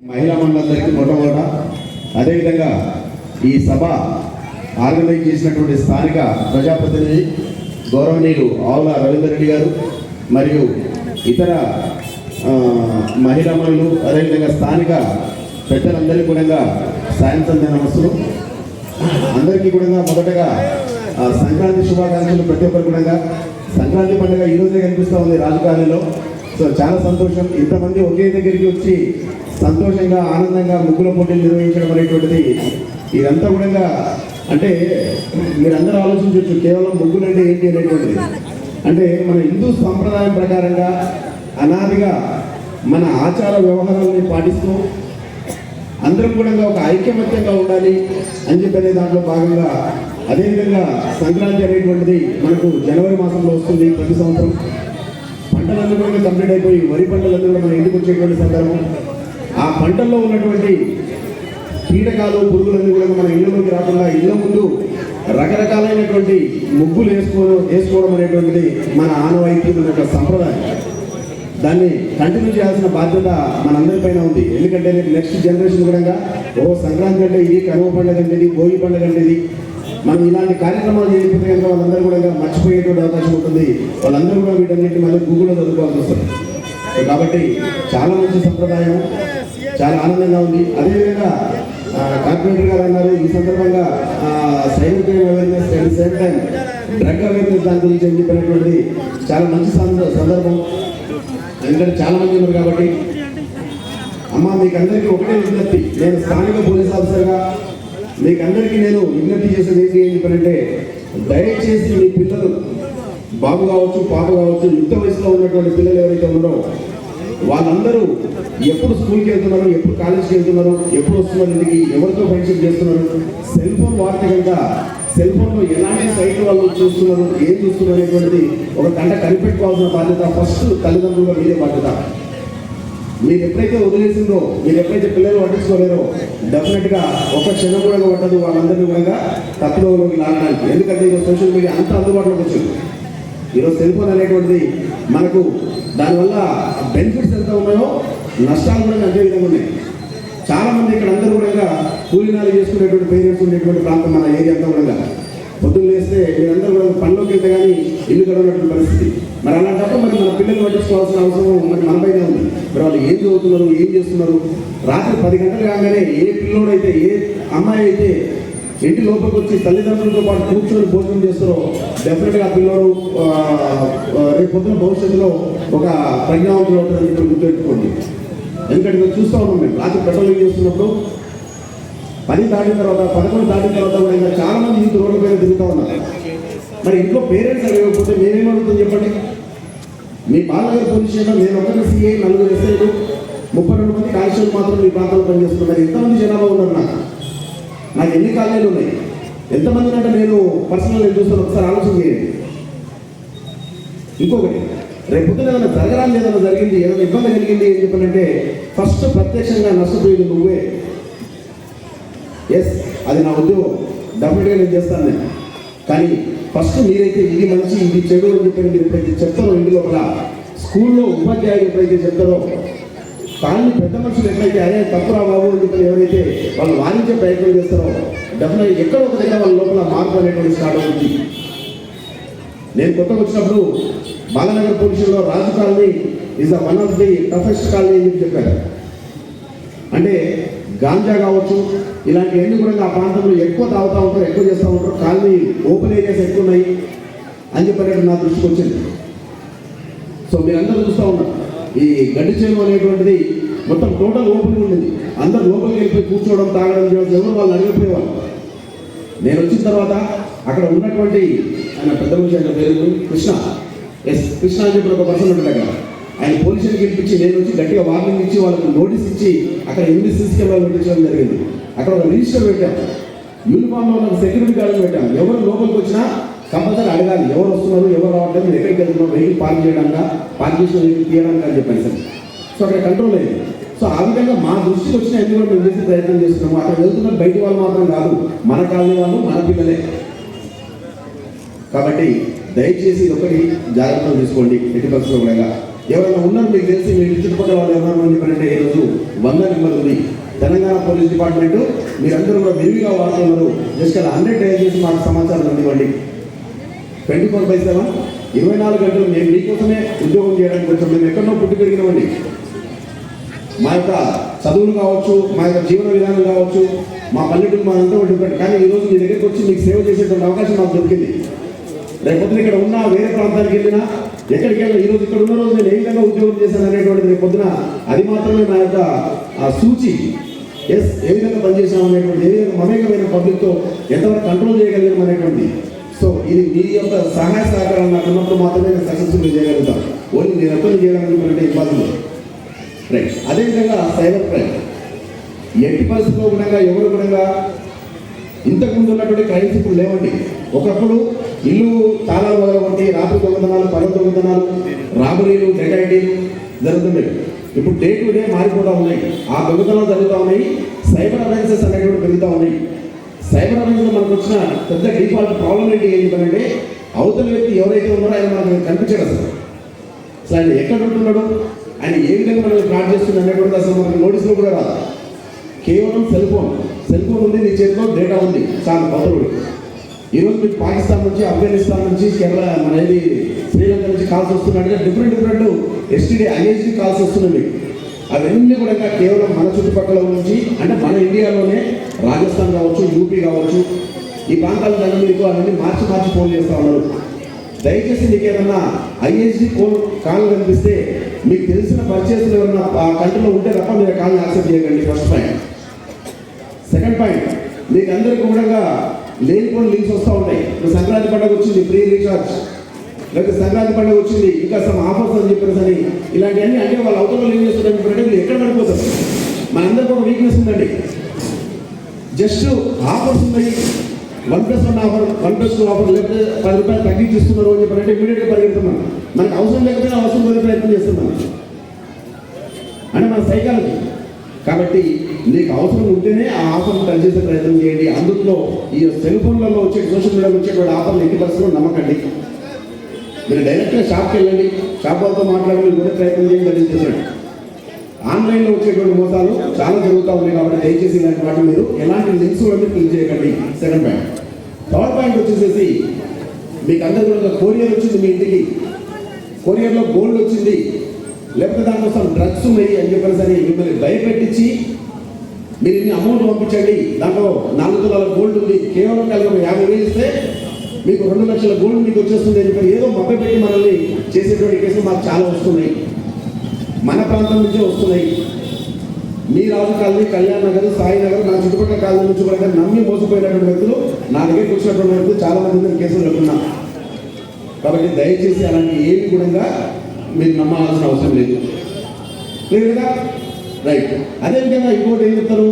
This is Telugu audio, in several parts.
మహిళా మండలందరికీ మొట్టమొదట అదేవిధంగా ఈ సభ ఆర్గనైజ్ చేసినటువంటి స్థానిక ప్రజాప్రతినిధి గౌరవనీయులు ఆవుల రవీందర్ రెడ్డి గారు మరియు ఇతర మహిళా మనులు అదేవిధంగా స్థానిక పెద్దలందరికీ కూడా సాయంత్రం నమస్సులు. అందరికీ కూడా మొదటగా ఆ, సంక్రాంతి శుభాకాంక్షలు ప్రతి ఒక్కరు కూడా. సంక్రాంతి పండుగ ఈ కనిపిస్తూ ఉంది రాజధానిలో సో చాలా సంతోషం. ఇంతమంది ఒకే దగ్గరికి వచ్చి సంతోషంగా ఆనందంగా ముగ్గుల పోటీలు నిర్వహించడం అనేటువంటిది ఇదంతా కూడా అంటే మీరందరూ ఆలోచించవచ్చు కేవలం ముగ్గులు అంటే ఏంటి అనేటువంటిది. అంటే మన హిందూ సంప్రదాయం ప్రకారంగా అనాదిగా మన ఆచార వ్యవహారాలని పాటిస్తూ అందరం కూడా ఒక ఐక్యమత్యంగా ఉండాలి అని చెప్పనే దాంట్లో భాగంగా అదేవిధంగా సంక్రాంతి అనేటువంటిది మనకు జనవరి మాసంలో వస్తుంది ప్రతి సంవత్సరం. పంటలన్నీ కూడా కంప్లీట్ అయిపోయి వరి పంటలన్నీ కూడా మన ఇంటికి వచ్చేటువంటి సందర్భం? ఆ పంటల్లో ఉన్నటువంటి కీటకాలు పురుగులన్నీ కూడా మన ఇళ్ళలోకి రాకుండా ఇళ్ళ ముందు రకరకాలైనటువంటి ముగ్గులు వేసుకోవడం వేసుకోవడం అనేటువంటిది మన ఆనవాయితీ మన యొక్క సంప్రదాయం. దాన్ని కంటిన్యూ చేయాల్సిన బాధ్యత మనందరిపైన ఉంది. ఎందుకంటే రేపు నెక్స్ట్ జనరేషన్ కూడా ఓ సంక్రాంతి అంటే ఇది కనుమ పండుగ అంటే ఇది భోగి పండుగ అంటే ఇది మనం ఇలాంటి కార్యక్రమాలు చేయకపోతే కనుక వాళ్ళందరూ కూడా మర్చిపోయేటువంటి అవకాశం ఉంటుంది. వాళ్ళందరూ కూడా వీటన్నిటి మళ్ళీ గూగుల్లో చదువుకోవాల్సి వస్తుంది. కాబట్టి చాలా మంచి సంప్రదాయం చాలా ఆనందంగా ఉంది. అదేవిధంగా కార్పొరేటర్ గారు అన్నారు ఈ సందర్భంగా సైనిక awareness and same time drug awareness దాని గురించి అని చెప్పినటువంటి చాలా మంచి సందర్భం. ఎందుకంటే చాలా మంది ఉన్నారు కాబట్టి. అమ్మ మీకు అందరికీ ఒకటే విజ్ఞప్తి. నేను స్థానిక పోలీస్ ఆఫీసర్గా మీకు అందరికీ నేను విజ్ఞప్తి చేసేది ఏంటి ఏం చెప్పానంటే దయచేసి మీ పిల్లలు బాబు కావచ్చు పాప కావచ్చు యుక్త వయసులో ఉన్నటువంటి పిల్లలు ఎవరైతే ఉన్నారో వాళ్ళందరూ ఎప్పుడు స్కూల్కి వెళ్తున్నారు ఎప్పుడు కాలేజ్కి వెళ్తున్నారు ఎప్పుడు వస్తున్నారు ఇంటికి ఎవరితో ఫ్రెండ్షిప్ చేస్తున్నారు సెల్ ఫోన్ వాడితే కనుక సెల్ ఫోన్లో ఎలాంటి సైట్ వాళ్ళు చూస్తున్నారు ఏం చూస్తున్నారు అనేటువంటిది ఒక గంట కనిపెట్టుకోవాల్సిన బాధ్యత ఫస్ట్ తల్లిదండ్రులుగా మీదే బాధ్యత. మీరు ఎప్పుడైతే వదిలేసిందో మీరు ఎప్పుడైతే పిల్లలు పట్టించుకోలేరో డెఫినెట్గా ఒక క్షణం కూడా పట్టదు వాళ్ళందరినీ కూడా తప్పులోకి లాగడానికి ఎందుకంటే ఈరోజు సోషల్ మీడియా అంత అందుబాటులోకి వచ్చింది. ఈరోజు సెల్ఫోన్ అనేటువంటిది మనకు దానివల్ల బెనిఫిట్స్ ఎంత ఉన్నాయో నష్టాలు కూడా అంతే విధంగా ఉన్నాయి. చాలా మంది ఇక్కడ అందరూ కూడా కూలినాలు చేసుకునేటువంటి పేరెంట్స్ ఉండేటువంటి ప్రాంతం మన ఏరియా అంతా కూడా. పొద్దున్న లేస్తే మీరందరూ కూడా పనిలోకి వెళ్తే కానీ ఇల్లు గడవనటువంటి పరిస్థితి. మరి అలాంటప్పుడు మరి మన పిల్లలు పట్టించుకోవాల్సిన అవసరం మరి మనపైనే ఉంది. మరి వాళ్ళు ఏం చదువుతున్నారు ఏం చేస్తున్నారు? రాత్రి పది గంటలు కాగానే ఏ పిల్లోడైతే ఏ అమ్మాయి అయితే ఇంటి లోపలికి వచ్చి తల్లిదండ్రులతో పాటు కూర్చొని భోజనం చేస్తారో డెఫినెట్గా పిల్లలు రేపు పొద్దున భవిష్యత్తులో ఒక ప్రజ్ఞావంతులు అవుతారని చెప్పి గుర్తుపెట్టుకోండి ఎందుకంటే మేము చూస్తూ ఉన్నాం మేము. రాత్రి పెట్రోలింగ్ చేస్తున్నప్పుడు పది దాటిన తర్వాత పదకొండు దాటిన తర్వాత కూడా ఇంకా చాలా మంది ఇంటి రోడ్ల పైన తిరుగుతూ ఉన్నారు. మరి ఇంట్లో పేరెంట్స్ అడగకపోతే మేమేమడుగుతాం చెప్పండి? మీ బాలనగర్ పోలీస్ స్టేషన్లో నేను ఒకరి సిఐ నలుగురు ఎస్ఐలు ముప్పై రెండు మంది కానిస్టేబుల్ మాత్రం మీ ప్రాంతంలో పనిచేస్తున్నారు. ఎంతమంది జనాభా ఉన్నారు నాకు? నాకు ఎన్ని కాలేజీలు ఉన్నాయి? ఎంతమంది అంటే నేను పర్సనల్ నేను చూస్తాను. ఒకసారి ఆలోచన చేయండి. ఇంకొకటి రేపు పొద్దున ఏదైనా జరగరాని ఏదైనా జరిగింది ఏదైనా ఇబ్బంది కలిగింది ఏం చెప్పాలంటే ఫస్ట్ ప్రత్యక్షంగా నష్టపోయేది నువ్వే. ఎస్ అది నా ఉద్యోగం. డెఫినెట్గా నేను చేస్తాను నేను కానీ ఫస్ట్ మీరైతే ఇది మంచి ఇది చెడు అని చెప్పి మీరు ఎప్పుడైతే చెప్తారో ఇంటి లోపల స్కూల్లో ఉపాధ్యాయులు ఎప్పుడైతే చెప్తారో కానీ పెద్ద మనుషులు ఎట్లయితే అరే తప్పురా బాబు అని చెప్పి ఎవరైతే వాళ్ళు వాణిజ్య ప్రయత్నం చేస్తారో డెఫినెట్ ఎక్కడ ఒక దగ్గర వాళ్ళ లోపల మార్పు అనేటువంటి స్టార్ట్ అవుతుంది. నేను కొత్తగా వచ్చినప్పుడు Balanagar పోలీసులో Raju colony is the one of the toughest colony అని చెప్పి చెప్పారు. అంటే గాంజా కావచ్చు ఇలాంటి ఎన్ని కూడా ఆ ప్రాంతంలో ఎక్కువ తాగుతూ ఉంటారు ఎక్కువ చేస్తూ ఉంటారు కాలనీ ఓపెన్ ఏరియాస్ ఎక్కువ ఉన్నాయి అని చెప్పినట్టు నా దృష్టికి వచ్చింది. సో మీరందరూ చూస్తూ ఉన్నారు ఈ గడ్డి చేను అనేటువంటిది మొత్తం టోటల్ ఓపెన్ ఉండేది అందరు లోపలికి వెళ్ళిపోయి కూర్చోవడం తాగడం చేయడం ఎవరు వాళ్ళు అడిగిపోయేవాళ్ళు నేను వచ్చిన తర్వాత అక్కడ ఉన్నటువంటి ఆయన పెద్ద మనిషి ఆయన పేరు కృష్ణ. ఎస్ కృష్ణ అని చెప్పిన ఒక పర్సన్ ఉంటాడు అక్కడ. ఆయన పోలీసులు గెలిపించి నేను వచ్చి గట్టిగా వార్నింగ్ ఇచ్చి వాళ్ళకి నోటీస్ ఇచ్చి అక్కడ ఎనిమిది సీసీ కెమెరాలు పెట్టించడం జరిగింది. అక్కడ ఒక రిజిస్టర్ పెట్టాం. యూనిఫామ్లో సెక్యూరిటీ గార్డు పెట్టాం. ఎవరు లోపలికి వచ్చినా కంపల్సరీ అడగాలి. ఎవరు వస్తున్నారు ఎవరు రావట్లేదు ఎక్కడికి వెళ్తున్నారు వెహికల్ పార్క్ చేయడానికి పార్క్ చేసిన వెహికల్ తీయడానికి అని చెప్పాను సార్ సో అక్కడ కంట్రోల్ అయ్యింది సో ఆ విధంగా మా దృష్టికి వచ్చిన ఎందుకు మేము చేసే ప్రయత్నం చేస్తున్నాము అక్కడ వెళ్తున్న బయట వాళ్ళు మాత్రం కాదు మన కాలనీ వాళ్ళు మన పిల్లలే. కాబట్టి దయచేసి ఒకటి జాగ్రత్తలు తీసుకోండి ఎటు పరిస్థితులు కూడా. ఎవరైనా ఉన్నారు మీకు తెలిసి మీరు చుట్టుపక్కల వాళ్ళు ఎవరైనా అని చెప్పారంటే ఈరోజు వంద నెంబర్ ఉంది. తెలంగాణ పోలీస్ డిపార్ట్మెంట్ మీరందరూ కూడా విరివిగా వాడుతున్నారు. జస్ట్ అలా హండ్రెడ్ డైల్ చేసి మాకు సమాచారం అందివ్వండి. ట్వంటీ ఫోర్ బై సెవెన్ ఇరవై నాలుగు గంటలు మేము మీకోసమే ఉద్యోగం చేయడానికి వచ్చాం మేము ఎక్కడో పుట్టి పెరిగినామండి మా యొక్క చదువులు కావచ్చు మా యొక్క జీవన విధానం కావచ్చు మా పల్లెటూరు మా అంతా డిఫరెంట్ కానీ ఈ రోజు మీ దగ్గరికి వచ్చి మీకు సేవ చేసేటువంటి అవకాశం మాకు దొరికింది. రేపొద్దున ఇక్కడ ఉన్న వేరే ప్రాంతానికి వెళ్ళినా ఎక్కడికి వెళ్ళిన ఈరోజు ఇక్కడ ఉన్న రోజు నేను ఏ విధంగా ఉద్యోగం చేశాను అనేటువంటిది రేపు పొద్దున అది మాత్రమే నా యొక్క ఆ సూచి. ఎస్ ఏ విధంగా పనిచేసాం అనేటువంటి ఏ విధంగా మమేకమైన పబ్లిక్తో ఎంతవరకు కంట్రోల్ చేయగలిగాం అనేటువంటి సో ఇది మీ యొక్క సహాయ సహకారాలు నాకు ఉన్నప్పుడు మాత్రమే నేను సక్సెస్ఫుల్ చేయగలుగుతాను. ఓన్లీ నేను ఎప్పుడు చేయగలిగినటువంటి ఇబ్బందులు రైట్ అదేవిధంగా సైబర్ క్రైమ్ ఎట్టి పరిస్థితుల్లో కూడా ఎవరు కూడా ఇంతకుముందు ఉన్నటువంటి క్రైమ్స్ ఇప్పుడు లేవండి. ఒకప్పుడు ఇల్లు తాళాలు మొదలుకొట్టి రాత్రి దొంగతనాలు పగల దొంగతనాలు రాబరీలు డెకాయిటీలు జరుగుతున్నాయి ఇప్పుడు డే టు డే మారిపోతూ ఉన్నాయి ఆ దొంగతనాలు జరుగుతూ ఉన్నాయి. సైబర్ అఫెన్సెస్ అనేటువంటి పెరుగుతూ ఉన్నాయి సైబర్ అఫెన్స్లో మనకు వచ్చిన పెద్ద డిఫాల్ట్ ప్రాబ్లం ఏంటి ఏంటంటే అవతల వ్యక్తి ఎవరైతే ఉన్నారో ఆయన మనకు కనిపించాడు అసలు. అసలు ఆయన ఎక్కడ ఉంటున్నాడు? ఆయన ఏ విధంగా మనల్ని ఫ్రాడ్ చేస్తుంది అనేటువంటి అసలు మనకి నోటీసులు కూడా రాదు. కేవలం సెల్ ఫోన్ సెల్ ఫోన్ ఉంది నీ చేతిలో డేటా ఉంది. చాలా భద్రుడు ఈరోజు మీకు పాకిస్తాన్ నుంచి ఆఫ్ఘనిస్తాన్ నుంచి కేరళ మన ఏది శ్రీలంక నుంచి calls వస్తున్నట్టుగా different different STD ISD calls వస్తున్నాయి మీకు. అవన్నీ కూడా ఇంకా కేవలం మన చుట్టుపక్కల నుంచి అంటే మన ఇండియాలోనే రాజస్థాన్ కావచ్చు యూపీ కావచ్చు ఈ ప్రాంతాల దగ్గర మీకు అవన్నీ మార్చి మార్చి ఫోన్ చేస్తూ ఉన్నారు. దయచేసి మీకు ఏదన్నా ఐఎస్డి ఫోన్ కాల్ కనిపిస్తే మీకు తెలిసిన పర్చేసులు ఏమన్నా ఆ కంట్రీలో ఉంటే తప్ప మీరు కాల్ యాక్సెప్ట్ చేయకండి ఫస్ట్ పాయింట్ సెకండ్ పాయింట్ మీకు అందరికీ కూడా లేనిపోయిన లీవ్స్ వస్తూ ఉంటాయి ఇప్పుడు సంక్రాంతి పండుగ వచ్చింది ఫ్రీ రీఛార్జ్ లేకపోతే సంక్రాంతి పండుగ వచ్చింది ఇంకా సమ్ ఆఫర్స్ అని చెప్పేసి అని ఇలాంటివన్నీ అంటే వాళ్ళు అవతల ఏం చేస్తున్నారు ఇప్పుడు ఎక్కడ పడిపోతారు? మనందరికీ ఒక వీక్నెస్ ఉందండి. జస్ట్ ఆఫర్స్ ఉన్నాయి. One plus one offer one plus two offer లేకపోతే పది రూపాయలు తగ్గించి ఇస్తున్నారు అని చెప్పారంటే ఇమీడియట్గా పరిగెడుతున్నాం మనకు అవసరం లేకపోయినా అవసరం పోయే ప్రయత్నం చేస్తున్నాం అంటే మన సైకాలజీ కాబట్టి నీకు అవసరం ఉంటేనే ఆ ఆఫర్ని పనిచేసే ప్రయత్నం చేయండి. అందులో ఈ సెల్ ఫోన్లలో వచ్చే సోషల్ మీడియాలో వచ్చేటువంటి ఆఫర్లు ఎట్టి పరిస్థితులు నమ్మకండి. మీరు డైరెక్ట్గా షాప్కి వెళ్ళండి. షాప్ వాళ్ళతో మాట్లాడి కూడా ప్రయత్నం చేయండి. అని చెప్పాడు ఆన్లైన్లో వచ్చేటువంటి మోసాలు చాలా జరుగుతూ ఉన్నాయి కాబట్టి దయచేసి ఇలాంటి వాటి మీరు ఎలాంటి లింక్స్ కూడా క్లిక్ చేయకండి. సెకండ్ పాయింట్ థర్డ్ పాయింట్ వచ్చేసేసి మీకు అందరికీ కూడా కొరియర్ వచ్చింది మీ ఇంటికి. కొరియర్లో గోల్డ్ వచ్చింది. లేకపోతే దానికోసం డ్రగ్స్ ఉన్నాయి అని చెప్పేసి అని మిమ్మల్ని భయపెట్టించి మీరు ఇన్ని అమౌంట్ పంపించండి. దాంట్లో నాలుగు తులాల గోల్డ్ ఉంది. కేవలం కలిగి ఒక యాభై వేలు ఇస్తే మీకు రెండు లక్షల గోల్డ్ మీకు వచ్చేస్తుంది అని చెప్పి ఏదో మభ్య పెట్టి మనల్ని చేసేటువంటి కేసులు మాకు చాలా వస్తున్నాయి. మన ప్రాంతం నుంచే వస్తున్నాయి. మీ రాజు కాలనీ కళ్యాణ్ నగర్ సాయి నగర్ నా చుట్టుపక్కల కాలనీ నుంచి కూడా నమ్మి మోసపోయినటువంటి వ్యక్తులు నా దగ్గరికి వచ్చినటువంటి వ్యక్తులు చాలా మంది కేసులు పెట్టుకున్నా కాబట్టి దయచేసి అలాంటి ఏమి కూడా మీరు నమ్మాల్సిన అవసరం లేదు. లేదా రైట్ అదేవిధంగా ఇంకోటి ఏం చెప్తారు?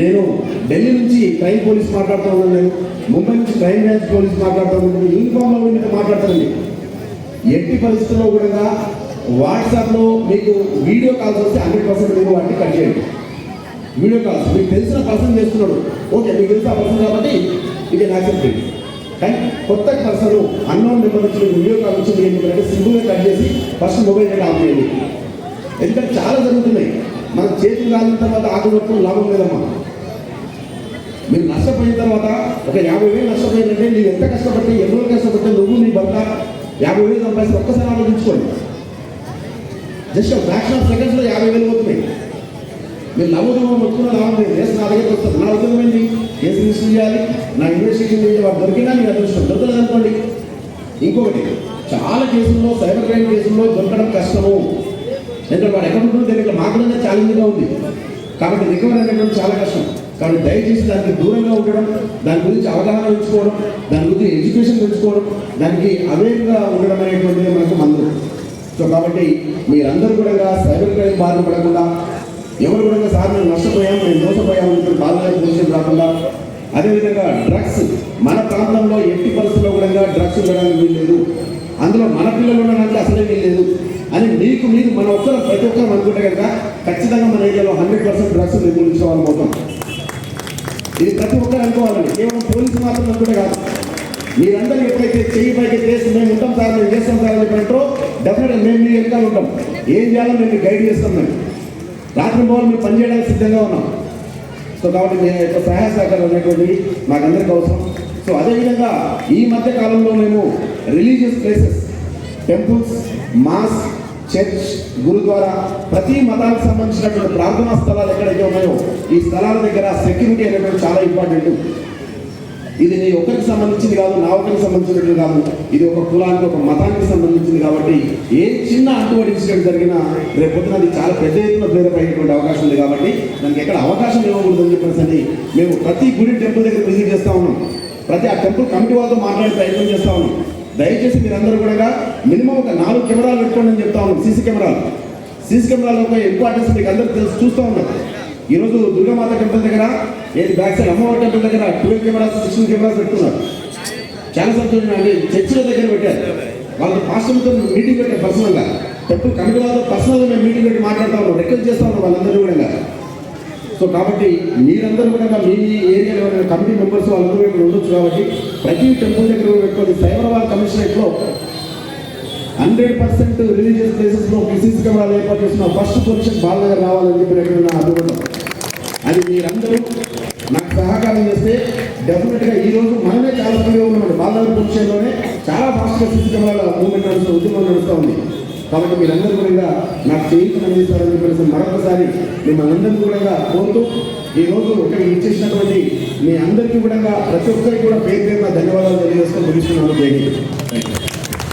నేను ఢిల్లీ నుంచి క్రైమ్ పోలీస్ మాట్లాడుతూ ఉన్నాను నేను. ముంబై నుంచి క్రైమ్ బ్రాంచ్ పోలీస్ మాట్లాడుతూ ఉన్నాను. యూనిఫామ్లో ఉండి మాట్లాడతానండి ఎట్టి పరిస్థితుల్లో కూడా వాట్సాప్లో మీకు వీడియో కాల్స్ వస్తే హండ్రెడ్ పర్సెంట్ మీరు వాటిని కట్ చేయండి. Video calls. మీకు తెలిసిన పర్సన్ చేస్తున్నాడు. ఓకే మీకు తెలిసిన పర్సన్ కాబట్టి ఇది యాక్సెప్ట్ చేయండి. కానీ కొత్త పర్సన్ అన్నోన్ నెంబర్ నుంచి మీకు వీడియో కాల్ నుంచి ఏంటంటే సింపుల్గా కట్ చేసి ఫస్ట్ మొబైల్ డేటా ఆఫ్ చేయండి. ఎందుకంటే చాలా జరుగుతున్నాయి. మన చేతులు కాలిన తర్వాత ఆకులు లాభం లేదమ్మా. మీరు నష్టపోయిన తర్వాత ఒక యాభై వేలు నష్టపోయిందంటే నీవు ఎంత కష్టపడి ఎన్ని రోజులు కష్టపడితే నువ్వు నీ భర్త యాభై వేలు సంపాదించి ఒక్కసారి ఆలోచించుకోండి. జస్ట్ ఫ్రాక్షన్ ఆఫ్ సెకండ్స్లో యాభై వేలు పోతున్నాయి. మీరు నవ్వుతూ మొత్తుకున్న లాభం లేదు. కేసు నా దగ్గరికి వస్తారు నా ఉద్యోగం ఏంటి? కేసు రిజిస్టర్ చేయాలి. నా ఇన్వెస్టిగేషన్ చేయాలి వాడు దొరికినా నేను అదృష్టం. దొరకలేదు అనుకోండి ఇంకొకటి చాలా కేసుల్లో సైబర్ క్రైమ్ కేసుల్లో దొరకడం కష్టము. ఎందుకంటే వాడు ఎక్కడ ఉంటుందో తెలియక మాకు ఛాలెంజ్గా ఉంది. కాబట్టి రికవరీ అనేటువంటి చాలా కష్టం. కాబట్టి దయచేసి దానికి దూరంగా ఉండడం దాని గురించి అవగాహన ఉంచుకోవడం దాని గురించి ఎడ్యుకేషన్ పెంచుకోవడం దానికి అవేర్గా ఉండడం అనేటువంటిది మనకు మందు. సో కాబట్టి మీరందరూ కూడా సైబర్ క్రైమ్ బారిన పడకుండా ఎవరు కూడా సార్ మేము నష్టపోయాము మేము మోసపోయాము బాధగా పొజిషన్ రాకుండా అదేవిధంగా డ్రగ్స్ మన ప్రాంతంలో ఎట్టి పరిస్థితుల్లో కూడా డ్రగ్స్ ఉండడానికి వీల్లేదు. అందులో మన పిల్లలు ఉండడానికి అసలే వీల్లేదు. అని మీకు మీరు మన ఒక్కరు ప్రతి ఒక్కరు అనుకుంటే కనుక ఖచ్చితంగా మన ఏరియాలో హండ్రెడ్ పర్సెంట్ డ్రగ్స్ నిర్మూలించే వాళ్ళు అవుతాం ఇది ప్రతి ఒక్కరు అనుకోవాలండి కేవలం పోలీసు మాత్రం అనుకుంటే కాదు. మీరందరూ ఎప్పుడైతే చెయ్యి పైకి చేసి మేము ఉంటాం సార్ మేము చేస్తాం సార్ అని చెప్పినట్టు డెఫినెట్గా మేము మీ వెనకాల ఉంటాం. ఏం చేయాలో మేము గైడ్ చేస్తాం మేము. రాత్రి పోవాలి మేము పనిచేయడానికి సిద్ధంగా ఉన్నాం. సో కాబట్టి మీ యొక్క సహాయ సహకారం అనేటువంటి మాకందరికీ అవసరం. సో అదేవిధంగా ఈ మధ్య కాలంలో మేము religious places temples mosque church gurdwara ప్రతి మతానికి సంబంధించినటువంటి ప్రార్థనా స్థలాలు ఎక్కడైతే ఉన్నాయో ఈ స్థలాల దగ్గర సెక్యూరిటీ అనేది చాలా ఇంపార్టెంట్. ఇది నీ ఒకరికి సంబంధించింది కాదు నా ఒకరికి సంబంధించినట్టు కాదు. ఇది ఒక కులానికి ఒక మతానికి సంబంధించింది కాబట్టి ఏ చిన్న అటువంటి ఇన్సిడెంట్ జరిగినా రేపు పొద్దున అది చాలా పెద్ద ఎత్తున ప్రేరప్ అవకాశం ఉంది కాబట్టి దానికి ఎక్కడ అవకాశం ఇవ్వకూడదు అని చెప్పేసి మేము ప్రతి గుడి టెంపుల్ దగ్గర విజిట్ చేస్తా ఉన్నాం. ప్రతి ఆ టెంపుల్ కమిటీ వాళ్ళతో మాట్లాడే ప్రయత్నం చేస్తా ఉన్నాం. దయచేసి మీరందరూ కూడా మినిమం ఒక నాలుగు కెమెరాలు పెట్టుకోండి అని చెప్తా ఉన్నాం. సీసీ కెమెరాలు. సీసీ కెమెరాలో ఒక ఇంపార్టెన్స్ మీకు అందరూ తెలుసు చూస్తూ ఉన్నారు ఈరోజు దుర్గామాత టెంపుల్ దగ్గర ఏది బ్యాక్ సైడ్ అమ్మవారి టెంపుల్ దగ్గర ట్వెల్వ్ కెమెరాస్ సిక్స్టీన్ కెమెరాస్ పెట్టుకున్నారు. చాలా సంతోషం అండి చర్చిల దగ్గర పెట్టారు. వాళ్ళ పాస్టర్లతో మీటింగ్ పెట్టారు పర్సనల్గా టెంపుల్ కమిటీ వాళ్ళతో పర్సనల్గా మేము మీటింగ్ పెట్టి మాట్లాడుతూ ఉన్నాం రిక్వెస్ట్ చేస్తా ఉన్నాం వాళ్ళందరూ కూడా సో కాబట్టి మీరందరూ కూడా మీ ఏరియాలో కమిటీ మెంబర్స్ వాళ్ళందరూ ఇక్కడ ఉండొచ్చు కాబట్టి ప్రతి టెంపుల్ దగ్గర పెట్టుకోండి సైబరాబాద్ కమిషనరేట్లో హండ్రెడ్ పర్సెంట్ రిలీజియస్ ప్లేసెస్లో సీసీ కెమెరాలు ఏర్పాటు చేసిన ఫస్ట్ పొజిషన్ బాలనగర్ రావాలని చెప్పినటువంటి నా అభిమతం అది మీరందరూ నాకు సహకారం చేస్తే డెఫినెట్గా ఈరోజు మనమే చాలా స్పీడ్గా ఉన్నామండి బాలనగర్ పొజిషన్లోనే చాలా ఫాస్ట్గా సీసీ కెమెరాల మూవ్మెంట్ నడుస్తూ ఉద్యమం నడుస్తూ ఉంది. కాబట్టి మీరందరూ కూడా నాకు చేయించిన అందిస్తారని చెప్పేసి మరొకసారి మిమ్మల్ని అందరినీ కూడా కోరుతూ ఈరోజు రోజు ఇచ్చేసినటువంటి మీ అందరికీ కూడా ప్రతి ఒక్కరికి కూడా పేరు పేరున ధన్యవాదాలు తెలియజేస్తూ ముగిస్తున్నాను థ్యాంక్ హింద్.